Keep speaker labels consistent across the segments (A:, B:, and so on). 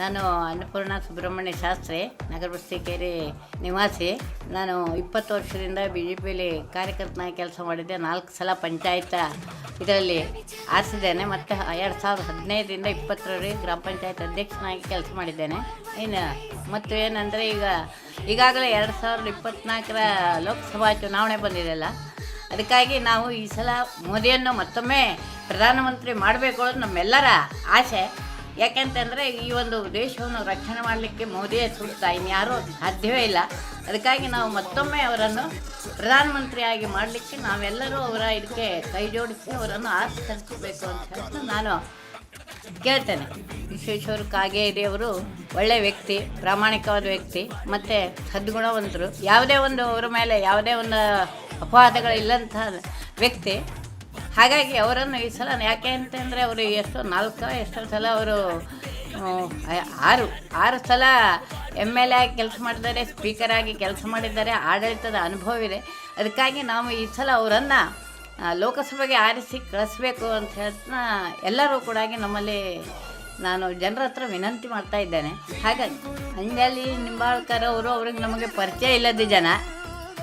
A: ನಾನು ಅನ್ನಪೂರ್ಣ ಸುಬ್ರಹ್ಮಣ್ಯ ಶಾಸ್ತ್ರಿ ನಗರ ಬಸ್ತಿಕೇರಿ ನಿವಾಸಿ. ನಾನು ಇಪ್ಪತ್ತು ವರ್ಷದಿಂದ ಬಿ ಜೆ ಪಿಯಲ್ಲಿ ಕಾರ್ಯಕರ್ತನಾಗಿ ಕೆಲಸ ಮಾಡಿದ್ದೆ. ನಾಲ್ಕು ಸಲ ಪಂಚಾಯತ್ ಇದರಲ್ಲಿ ಆರಿಸಿದ್ದೇನೆ. ಮತ್ತು ಎರಡು ಸಾವಿರದ ಹದಿನೈದರಿಂದ ಇಪ್ಪತ್ತರವರೆಗೆ ಗ್ರಾಮ ಪಂಚಾಯತ್ ಅಧ್ಯಕ್ಷನಾಗಿ ಕೆಲಸ ಮಾಡಿದ್ದೇನೆ. ಇನ್ನು ಮತ್ತು ಏನಂದರೆ ಈಗ, ಈಗಾಗಲೇ ಎರಡು ಸಾವಿರದ ಇಪ್ಪತ್ತ್ನಾಲ್ಕರ ಲೋಕಸಭಾ ಚುನಾವಣೆ ಬಂದಿದೆಯಲ್ಲ, ಅದಕ್ಕಾಗಿ ನಾವು ಈ ಸಲ ಮೋದಿಯನ್ನು ಮತ್ತೊಮ್ಮೆ ಪ್ರಧಾನಮಂತ್ರಿ ಮಾಡಬೇಕು ಅನ್ನೋದು ನಮ್ಮೆಲ್ಲರ ಆಸೆ. ಯಾಕೆಂತಂದರೆ ಈ ಒಂದು ದೇಶವನ್ನು ರಕ್ಷಣೆ ಮಾಡಲಿಕ್ಕೆ ಮೋದಿಯೇ ಸೂಕ್ತ ಇನ್ಯಾರೂ ಸಾಧ್ಯವೇ ಇಲ್ಲ. ಅದಕ್ಕಾಗಿ ನಾವು ಮತ್ತೊಮ್ಮೆ ಅವರನ್ನು ಪ್ರಧಾನಮಂತ್ರಿಯಾಗಿ ಮಾಡಲಿಕ್ಕೆ ನಾವೆಲ್ಲರೂ ಅವರ ಇದಕ್ಕೆ ಕೈ ಜೋಡಿಸಿ ಅವರನ್ನು ಆರಿಸಬೇಕು ಅಂತ ಹೇಳ್ತಾ ನಾನು ಕೇಳ್ತೇನೆ. ವಿಶ್ವೇಶ್ವರ ಕಾಗೇರಿಯವರು ಒಳ್ಳೆಯ ವ್ಯಕ್ತಿ, ಪ್ರಾಮಾಣಿಕವಾದ ವ್ಯಕ್ತಿ, ಮತ್ತು ಸದ್ಗುಣವಂತರು. ಯಾವುದೇ ಒಂದು ಅವರ ಮೇಲೆ ಯಾವುದೇ ಒಂದು ಅಪವಾದಗಳಿಲ್ಲಂಥ ವ್ಯಕ್ತಿ ಹಾಗಾಗಿ ಅವರನ್ನು ಈ ಸಲ ಯಾಕೆ ಅಂತಂದರೆ ಅವರು ಎಷ್ಟೋ ನಾಲ್ಕು, ಎಷ್ಟೋ ಸಲ ಅವರು ಆರು ಆರು ಸಲ ಎಂ ಎಲ್ ಎ ಆಗಿ ಕೆಲಸ ಮಾಡಿದ್ದಾರೆ ಸ್ಪೀಕರ್ ಆಗಿ ಕೆಲಸ ಮಾಡಿದ್ದಾರೆ, ಆಡಳಿತದ ಅನುಭವ ಇದೆ. ಅದಕ್ಕಾಗಿ ನಾವು ಈ ಸಲ ಅವರನ್ನು ಲೋಕಸಭೆಗೆ ಆರಿಸಿ ಕಳಿಸ್ಬೇಕು ಅಂತ ಹೇಳ್ತಾ ಎಲ್ಲರೂ ಕೂಡ ನಮ್ಮಲ್ಲಿ ನಾನು ಜನರ ಹತ್ರ ವಿನಂತಿ ಮಾಡ್ತಾ ಇದ್ದೇನೆ. ಹಾಗಾಗಿ ಅಂಜಲಿ ನಿಂಬಾಳ್ಕರ್ ಅವರು, ಅವ್ರಿಗೆ ನಮಗೆ ಪರಿಚಯ ಇಲ್ಲದ ಜನ.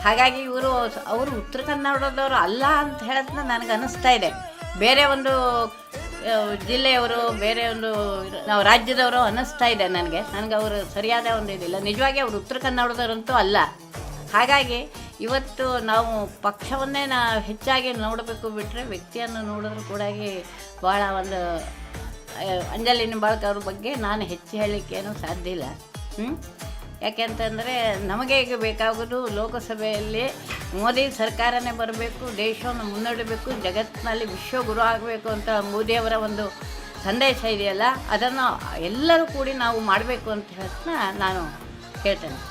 A: ಹಾಗಾಗಿ ಇವರು ಅವರು ಉತ್ತರ ಕನ್ನಡದವರು ಅಲ್ಲ ಅಂತ ಹೇಳೋದನ್ನ ನನಗೆ ಅನ್ನಿಸ್ತಾ ಇದೆ. ಬೇರೆ ಒಂದು ಜಿಲ್ಲೆಯವರು, ಬೇರೆ ಒಂದು, ನಾವು ರಾಜ್ಯದವರು ಅನ್ನಿಸ್ತಾ ಇದೆ ನನಗೆ. ನನಗೆ ಅವರು ಸರಿಯಾದ ಒಂದು ಇದಿಲ್ಲ. ನಿಜವಾಗಿ ಅವರು ಉತ್ತರ ಕನ್ನಡದವರಂತೂ ಅಲ್ಲ. ಹಾಗಾಗಿ ಇವತ್ತು ನಾವು ಪಕ್ಷವನ್ನೇ ನಾ ಹೆಚ್ಚಾಗಿ ನೋಡಬೇಕು ಬಿಟ್ಟರೆ ವ್ಯಕ್ತಿಯನ್ನು ನೋಡಿದ್ರು ಕೂಡ ಭಾಳ ಒಂದು ಅಂಜಲಿನ ಅಂಜಲಿ ನಿಂಬಾಳ್ಕರ್ ಅವ್ರ ಬಗ್ಗೆ ನಾನು ಹೆಚ್ಚು ಹೇಳಲಿಕ್ಕೇನು ಸಾಧ್ಯ ಇಲ್ಲ. ಹ್ಞೂ ಯಾಕೆಂತಂದರೆ ನಮಗೆ ಈಗ ಬೇಕಾಗೋದು ಲೋಕಸಭೆಯಲ್ಲಿ ಮೋದಿ ಸರ್ಕಾರನೇ ಬರಬೇಕು, ದೇಶವನ್ನು ಮುನ್ನಡಬೇಕು, ಜಗತ್ತಿನಲ್ಲಿ ವಿಶ್ವಗುರು ಆಗಬೇಕು ಅಂತ ಮೋದಿಯವರ ಒಂದು ಸಂದೇಶ ಇದೆಯಲ್ಲ, ಅದನ್ನು ಎಲ್ಲರೂ ಕೂಡಿ ನಾವು ಮಾಡಬೇಕು ಅಂತ ಹೇಳ್ತಾ ನಾನು ಹೇಳ್ತೇನೆ.